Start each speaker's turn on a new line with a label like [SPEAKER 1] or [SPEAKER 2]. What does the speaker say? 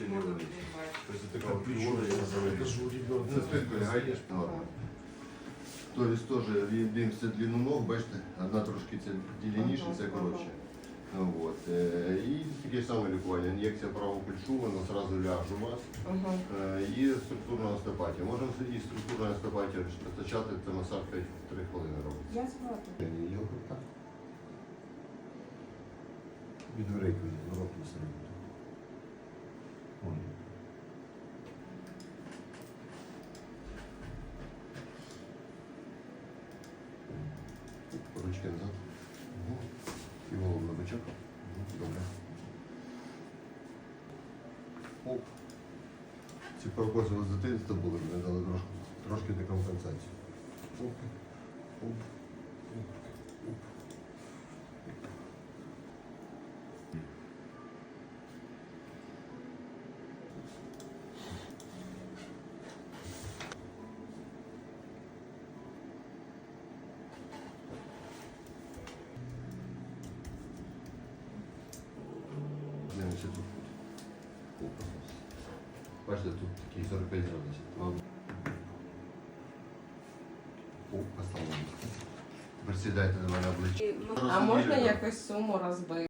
[SPEAKER 1] вище, не вище. Тобто така фігура,
[SPEAKER 2] я.
[SPEAKER 1] Це спинку лягаєш?
[SPEAKER 3] Ага. Тобто теж ног, бачите, одна трошки це длинніше, це коротше. Ну, от. е, І таке саме лікування. Ін'єкція правого плечу, воно одразу ляже у вас.
[SPEAKER 4] Ага.
[SPEAKER 3] Е, Є структурна остеопатія. Можемо і структурна остеопатія розпочати, це масаж 3 хвилини робить.
[SPEAKER 4] Я згодна.
[SPEAKER 3] Від дверей зворотну середину. Ручки назад. Угу. І голову на бочок. Угу. Добре. Оп. Ці прокоси з дитинства були, мені дали трошки, трошки декомпенсацію. Не, тут. Оп. Бачите, тут такі 45 градусів. Вам- поставили. Присідайте на мене обличчя.
[SPEAKER 4] А можна якось суму розбити?